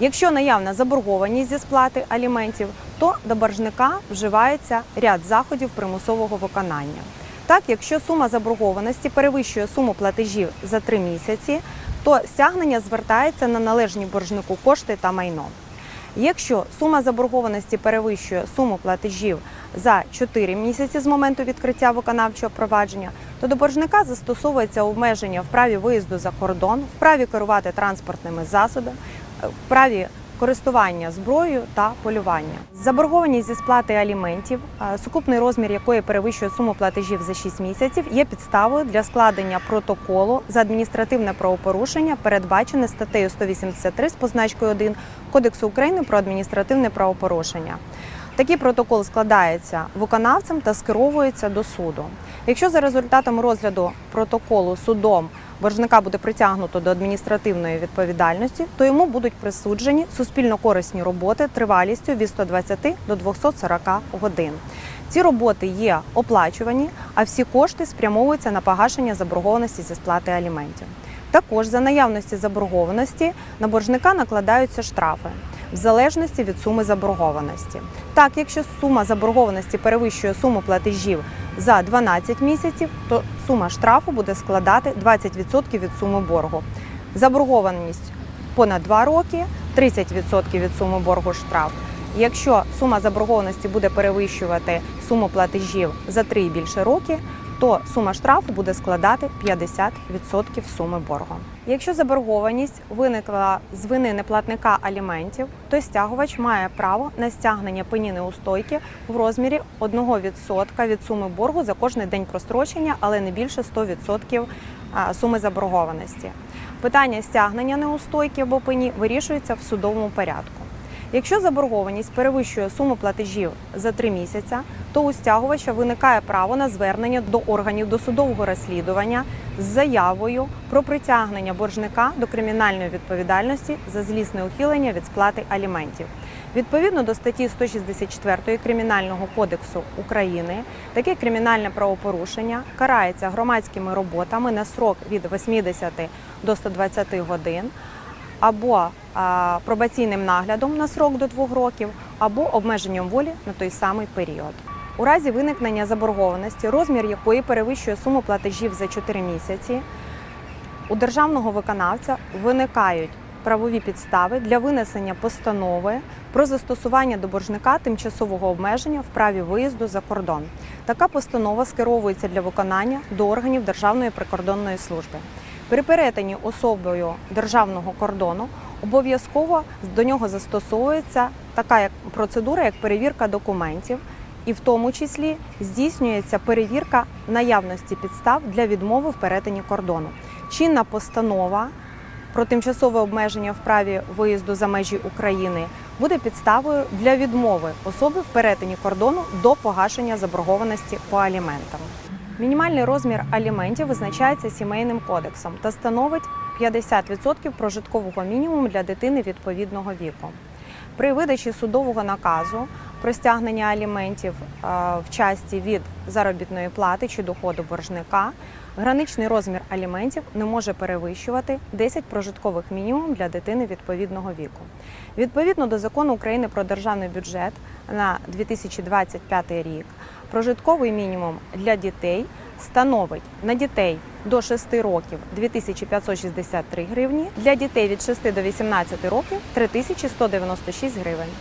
Якщо наявна заборгованість зі сплати аліментів, то до боржника вживається ряд заходів примусового виконання. Так, якщо сума заборгованості перевищує суму платежів за три місяці, то стягнення звертається на належні боржнику кошти та майно. Якщо сума заборгованості перевищує суму платежів за 4 місяці з моменту відкриття виконавчого провадження, то до боржника застосовується обмеження в праві виїзду за кордон, в праві керувати транспортними засобами, праві користування зброєю та полювання. Заборгованість зі сплати аліментів, е, сукупний розмір якої перевищує суму платежів за 6 місяців, є підставою для складення протоколу за адміністративне правопорушення, передбачене статтею 183 з позначкою 1 Кодексу України про адміністративне правопорушення. Такий протокол складається виконавцем та скеровується до суду. Якщо за результатом розгляду протоколу судом боржника буде притягнуто до адміністративної відповідальності, то йому будуть присуджені суспільно корисні роботи тривалістю від 120 до 240 годин. Ці роботи є оплачувані, а всі кошти спрямовуються на погашення заборгованості зі сплати аліментів. Також за наявності заборгованості на боржника накладаються штрафи в залежності від суми заборгованості. Так, якщо сума заборгованості перевищує суму платежів за 12 місяців, то сума штрафу буде складати 20% від суми боргу. Заборгованість понад 2 роки 30% від суми боргу штраф. Якщо сума заборгованості буде перевищувати суму платежів за 3 і більше роки, то сума штрафу буде складати 50% суми боргу. Якщо заборгованість виникла з вини неплатника аліментів, то стягувач має право на стягнення пені неустойки в розмірі 1% від суми боргу за кожний день прострочення, але не більше 100% суми заборгованості. Питання стягнення неустойки або пені вирішується в судовому порядку. Якщо заборгованість перевищує суму платежів за три місяця, то у стягувача виникає право на звернення до органів досудового розслідування з заявою про притягнення боржника до кримінальної відповідальності за злісне ухилення від сплати аліментів. Відповідно до статті 164 Кримінального кодексу України, таке кримінальне правопорушення карається громадськими роботами на срок від 80 до 120 годин або пробаційним наглядом на срок до двох років, або обмеженням волі на той самий період. У разі виникнення заборгованості, розмір якої перевищує суму платежів за 4 місяці, у державного виконавця виникають правові підстави для винесення постанови про застосування до боржника тимчасового обмеження в праві виїзду за кордон. Така постанова скеровується для виконання до органів Державної прикордонної служби. При перетині особою державного кордону обов'язково до нього застосовується така процедура, як перевірка документів, і в тому числі здійснюється перевірка наявності підстав для відмови в перетині кордону. Чинна постанова про тимчасове обмеження в праві виїзду за межі України буде підставою для відмови особи в перетині кордону до погашення заборгованості по аліментам. Мінімальний розмір аліментів визначається сімейним кодексом та становить 50% прожиткового мінімуму для дитини відповідного віку. При видачі судового наказу про стягнення аліментів е, в часті від заробітної плати чи доходу боржника граничний розмір аліментів не може перевищувати 10 прожиткових мінімум для дитини відповідного віку. Відповідно до закону України про державний бюджет на 2025 рік прожитковий мінімум для дітей становить на дітей до 6 років 2563 гривні, для дітей від 6 до 18 років 3196 гривень.